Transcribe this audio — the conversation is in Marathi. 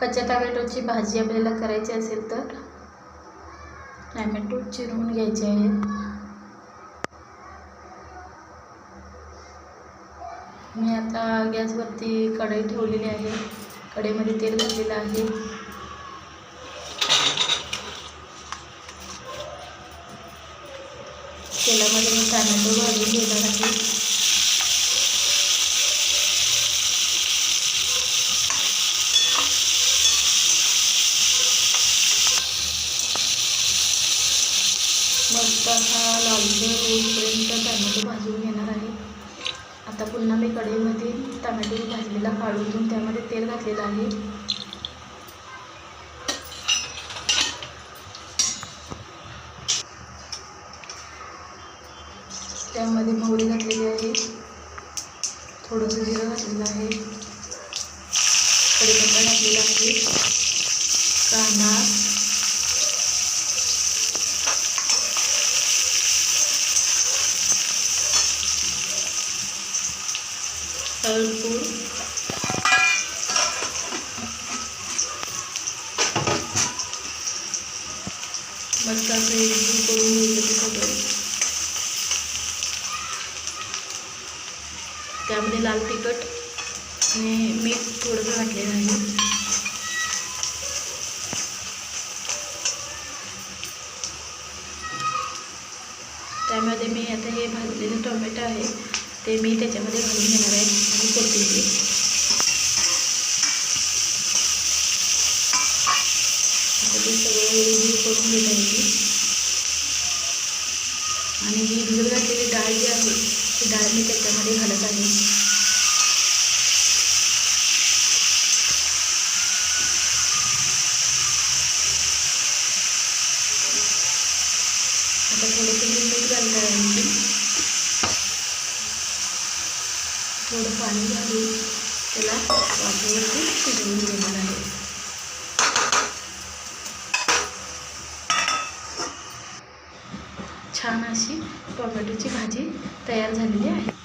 कच्च्या टोमॅटोची भाजी आपल्याला करायची असेल तर? टॅमॅटो चिरून घ्यायचे आहेत. मी आता गॅसवरती कढई ठेवलेली आहे. कढईमध्ये तेल घातलेलं आहे. तेलामध्ये मी टॅमॅटो भाजून घेणार आहे मस्त असा लालसर होईपर्यंत टॅमॅटो भाजून घेणार आहे. आता पुन्हा मी कढईमध्ये टमॅटो भाजलेला काढून घेऊन त्यामध्ये तेल घातलेलं आहे. त्यामध्ये मोहरी घातलेली आहे. थोडंसं जिरं घातलेलं आहे. कडीपत्ता घातलेला आहे. कांदा हळदपूर मस्त असं एकजीव करून घ्यायचं सगळं त्यामध्ये लाल तिखट आणि मीठ थोडंसं घातलेलं आहे. त्यामध्ये मी आता हे भाजलेले टोमॅटो आहे. ते मी त्याच्यामध्ये घालून घेणार आहे आणि कोथिंबीर आता ते सगळं करून घेत आहे मी. आणि ही भिजत घातलेली डाळ जी आहे ती डाळ मी त्याच्यामध्ये घालत आहे. आता थोडंसं मी मीठ घालणार आहे आणखी थोडं पाणी घालून त्याला वाफेवरती शिजवून घेणार आहे. छान अशी टोमॅटोची भाजी तयार झालेली आहे.